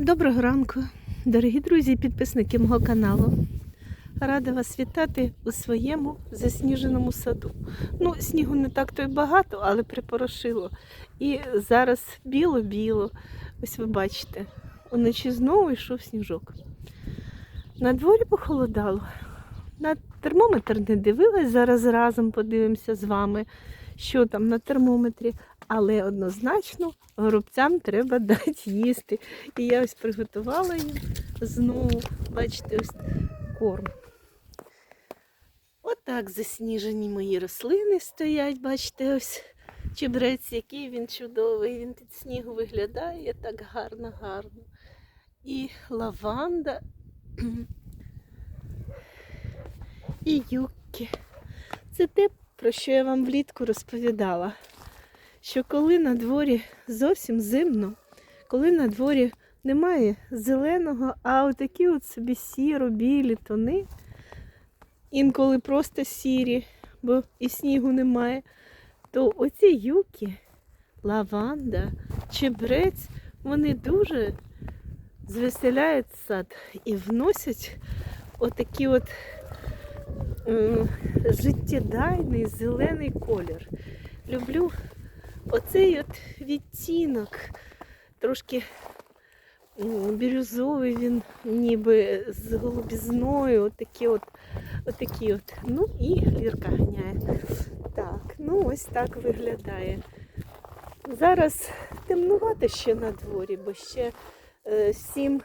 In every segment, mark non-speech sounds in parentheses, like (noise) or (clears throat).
Доброго ранку, дорогі друзі і підписники мого каналу. Рада вас вітати у своєму засніженому саду. Ну, снігу не так то й багато, але припорошило. І зараз біло-біло. Ось ви бачите, уночі знову йшов сніжок. На дворі похолодало. На термометр не дивилась, зараз разом подивимося з вами, що там на термометрі. Але однозначно горобцям треба дати їсти. І я ось приготувала їм знову, бачите, ось корм. Отак засніжені мої рослини стоять, бачите, ось чебрець, який він чудовий, він під снігу виглядає так гарно-гарно. І лаванда, і юкки. Це те, про що я вам влітку розповідала що коли на дворі зовсім зимно, коли на дворі немає зеленого, а отакі от собі сіро-білі тони, інколи просто сірі, бо і снігу немає, то оці юки, лаванда, чебрець, вони дуже звеселяють сад і вносять отакий от життєдайний зелений колір. Люблю Оцей от відтінок, трошки м, бірюзовий він ніби з голубізною, отакі от, отакі от. Ну і лірка ганяє. Так, ну ось так виглядає. Зараз темнувати ще на дворі, бо ще е, 7.30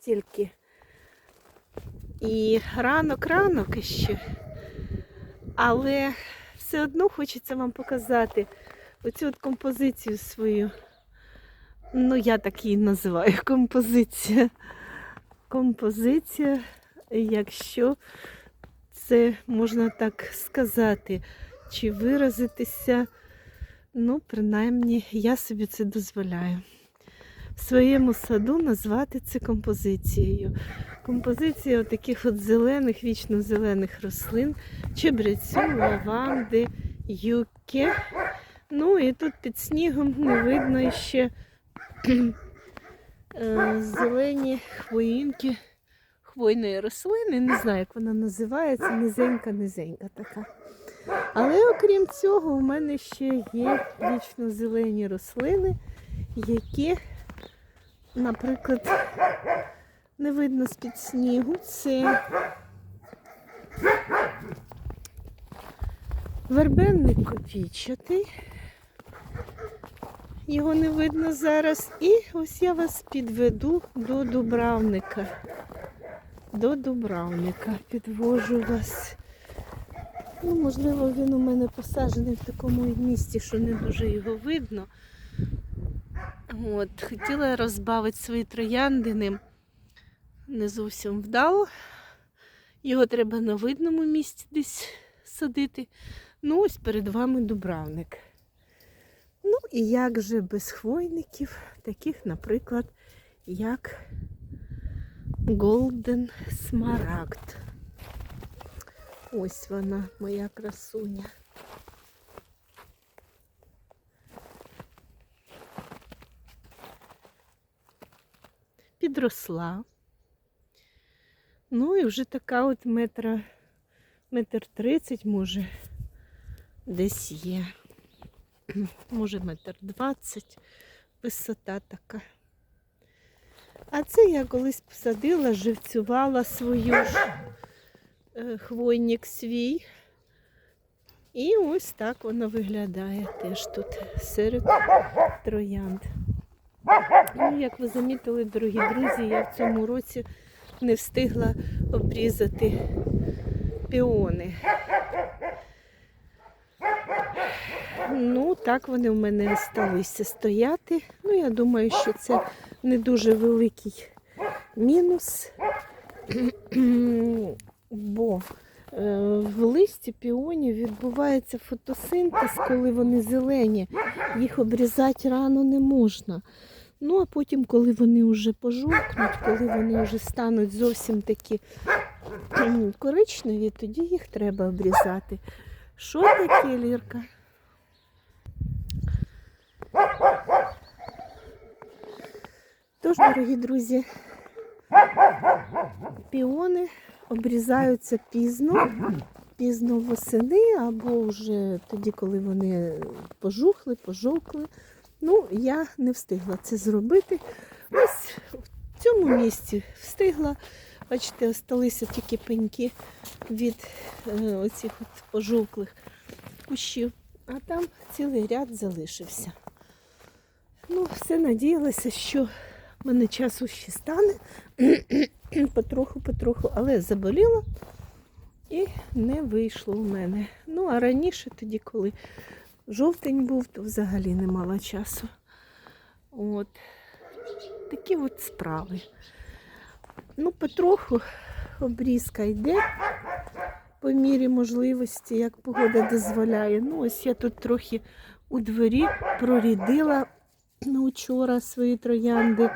тільки. І ранок-ранок іще. Але все одно хочеться вам показати оцю от композицію свою. Ну, я так її називаю (laughs) композиція. Композиція, якщо це можна так сказати, чи виразитися, ну, принаймні, я собі це дозволяю. Своєму саду назвати це композицією. Композиція таких от зелених, вічно зелених рослин, чебрецю, лаванди, юки. Ну і тут під снігом не видно ще е, зелені хвоїнки хвойної рослини. Не знаю, як вона називається, низенька-низенька така. Але окрім цього, у мене ще є вічно зелені рослини, які, наприклад, не видно з-під снігу. Це вербенник копійчатий. Його не видно зараз. І ось я вас підведу до дубравника. До дубравника підвожу вас. Ну, можливо, він у мене посаджений в такому місці, що не дуже його видно. От, хотіла розбавити свої троянди ним не зовсім вдало. Його треба на видному місці десь садити. Ну, ось перед вами дубравник. Ну і як же без хвойників, таких, наприклад, як Golden Smaragd. Ось вона, моя красуня. Підросла. Ну і вже така от метра, метр тридцять, може, десь є. (clears throat) Може, метр двадцять, висота така. А це я колись посадила, живцювала свою ж е, хвойник свій. І ось так воно виглядає теж тут серед троянд. Ну, як ви замітили, дорогі друзі, я в цьому році не встигла обрізати піони. Ну, так вони в мене сталися стояти. Ну, я думаю, що це не дуже великий мінус, бо е, в листі піонів відбувається фотосинтез, коли вони зелені. Їх обрізати рано не можна. Ну, а потім, коли вони вже пожовкнуть, коли вони вже стануть зовсім такі коричневі, тоді їх треба обрізати. Що таке, Лірка? Тож, дорогі друзі, піони обрізаються пізно, пізно восени або вже тоді, коли вони пожухли, пожовкли. Ну, я не встигла це зробити. Ось в цьому місці встигла. Бачите, осталися тільки пеньки від е, оцих от пожовклих кущів, а там цілий ряд залишився. Ну, все надіялася, що в мене часу ще стане (clears throat) потроху, потроху, але заболіла і не вийшло у мене. Ну, а раніше, тоді, коли жовтень був, то взагалі не мала часу. От. Такі от справи. Ну, потроху обрізка йде по мірі можливості, як погода дозволяє. Ну, ось я тут трохи у дворі прорідила ну, вчора свої троянди.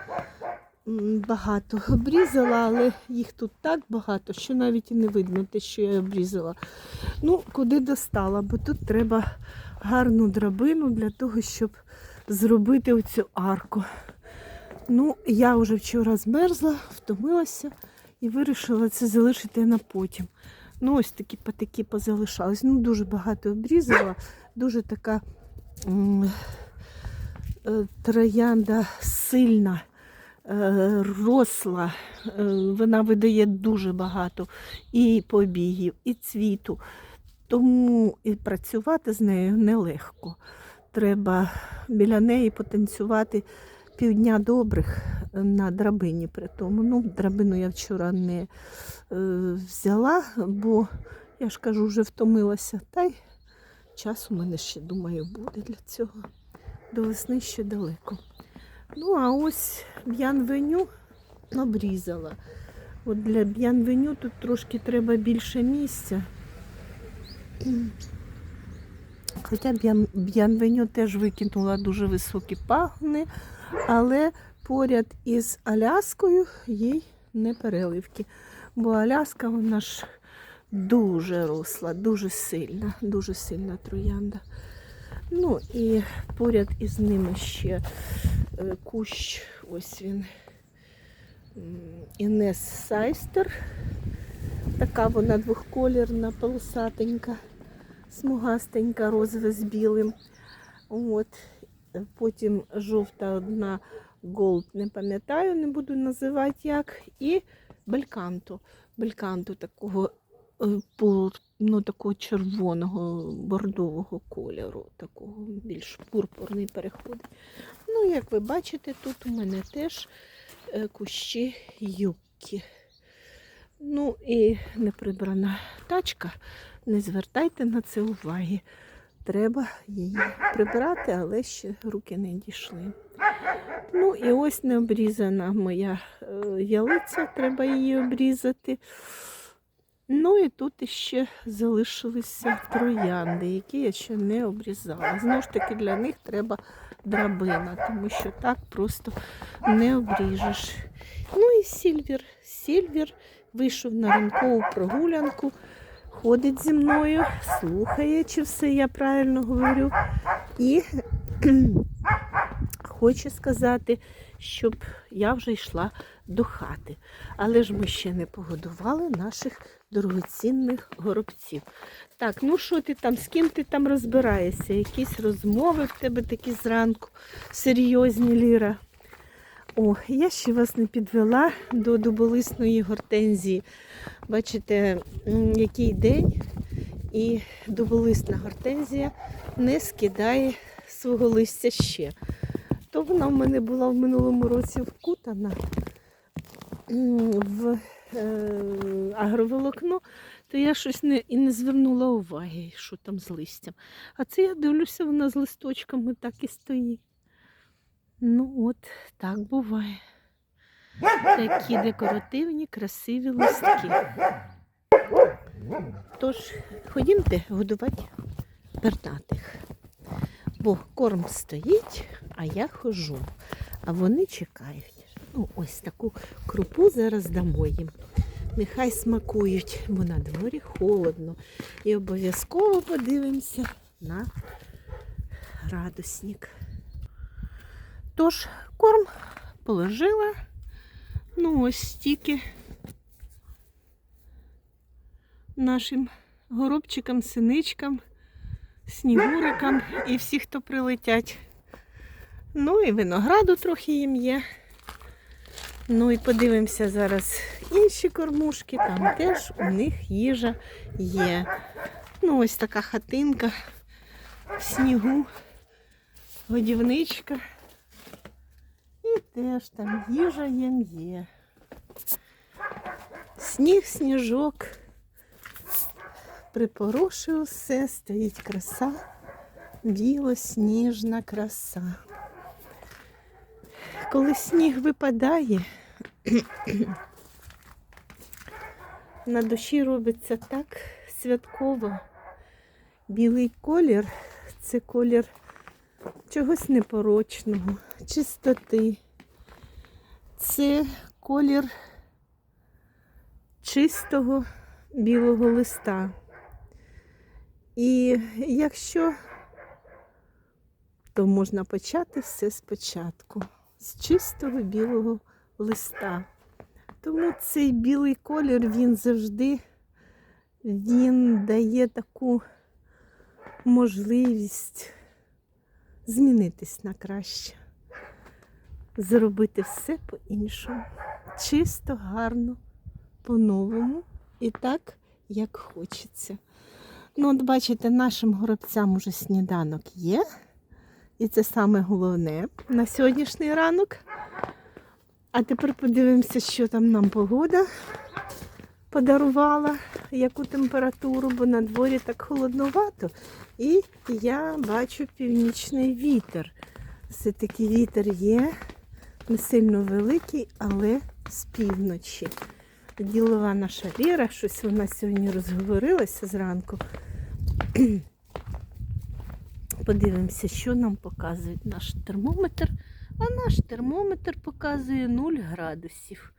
Багато обрізала, але їх тут так багато, що навіть і не видно те, що я обрізала. Ну, куди достала, бо тут треба гарну драбину для того, щоб зробити оцю арку. Ну, я вже вчора змерзла, втомилася і вирішила це залишити на потім. Ну, ось такі патики позалишались. Ну, дуже багато обрізала, дуже така е, троянда сильна, е, росла. Е, Вона видає дуже багато і побігів, і цвіту. Тому і працювати з нею нелегко. Треба біля неї потанцювати півдня добрих на драбині. При тому. Ну, драбину я вчора не е, взяла, бо я ж кажу, вже втомилася. Та й час у мене ще, думаю, буде для цього. До весни ще далеко. Ну, а ось б'янвеню обрізала. От для б'янвеню тут трошки треба більше місця. Хоча б'янвеню теж викинула дуже високі пагони, але поряд із Аляскою їй не переливки. Бо Аляска вона ж дуже росла, дуже сильна, дуже сильна троянда. Ну і поряд із ними ще е, кущ, ось він. Інес Сайстер. Така вона двохколірна, полосатенька, смугастенька, розове з білим. От. Потім жовта одна голд, не пам'ятаю, не буду називати як. І бельканто. Бельканто такого, е, ну, такого червоного бордового кольору, такого більш пурпурний переходить. Ну, як ви бачите, тут у мене теж е, кущі юбки. Ну і не прибрана тачка. Не звертайте на це уваги. Треба її прибрати, але ще руки не дійшли. Ну і ось не обрізана моя е, ялиця, треба її обрізати. Ну і тут іще залишилися троянди, які я ще не обрізала. Знову ж таки, для них треба драбина, тому що так просто не обріжеш. Ну і Сільвір. Сільвір вийшов на ранкову прогулянку, ходить зі мною, слухає, чи все я правильно говорю. І (clears throat) хоче сказати, щоб я вже йшла до хати. Але ж ми ще не погодували наших дорогоцінних горобців. Так, ну що ти там, з ким ти там розбираєшся? Якісь розмови в тебе такі зранку, серйозні Ліра. О, я ще вас не підвела до дуболисної гортензії. Бачите, який день, і дуболисна гортензія не скидає свого листя ще. То вона в мене була в минулому році вкутана в е, агроволокно, то я щось не, і не звернула уваги, що там з листям. А це я дивлюся, вона з листочками так і стоїть. Ну от, так буває. Такі декоративні, красиві листки. Тож, ходімте годувати пернатих. Бо корм стоїть, а я хожу. А вони чекають. Ну, ось таку крупу зараз дамо їм. Нехай смакують, бо на дворі холодно. І обов'язково подивимося на градусник. Тож, корм положила. Ну, ось стільки нашим горобчикам, синичкам, снігурикам і всі, хто прилетять. Ну і винограду трохи їм є. Ну і подивимося зараз інші кормушки, там теж у них їжа є. Ну, ось така хатинка в снігу, годівничка. І теж там їжа їм є. Сніг, сніжок. Припорошує все, стоїть краса, білосніжна краса. Коли сніг випадає, (clears throat) на душі робиться так святково. Білий колір це колір чогось непорочного, чистоти. Це колір чистого білого листа. І якщо, то можна почати все спочатку, з чистого білого листа. Тому цей білий колір він завжди він дає таку можливість змінитись на краще, зробити все по-іншому. Чисто, гарно, по-новому і так, як хочеться. Ну, от бачите, нашим горобцям уже сніданок є. І це саме головне на сьогоднішній ранок. А тепер подивимося, що там нам погода подарувала, яку температуру, бо на дворі так холодновато. І я бачу північний вітер. Все-таки вітер є, не сильно великий, але з півночі. Ділова наша Віра, щось вона сьогодні розговорилася зранку. (clears throat) Подивимося, що нам показує наш термометр. А наш термометр показує 0 градусів.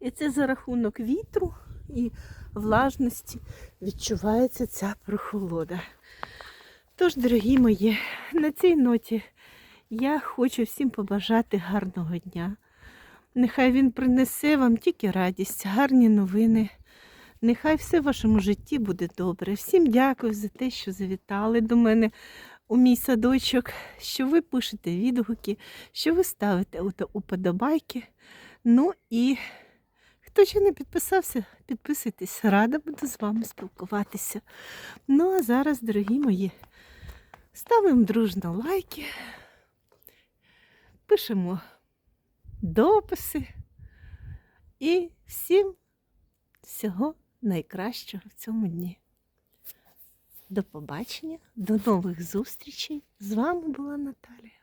І це за рахунок вітру і влажності відчувається ця прохолода. Тож, дорогі мої, на цій ноті я хочу всім побажати гарного дня. Нехай він принесе вам тільки радість, гарні новини. Нехай все в вашому житті буде добре. Всім дякую за те, що завітали до мене у мій садочок, що ви пишете відгуки, що ви ставите уподобайки. Ну і хто ще не підписався, підписуйтесь. Рада буду з вами спілкуватися. Ну а зараз, дорогі мої, ставимо дружно лайки, пишемо дописи і всім всього найкращого в цьому дні. До побачення, до нових зустрічей. З вами була Наталя.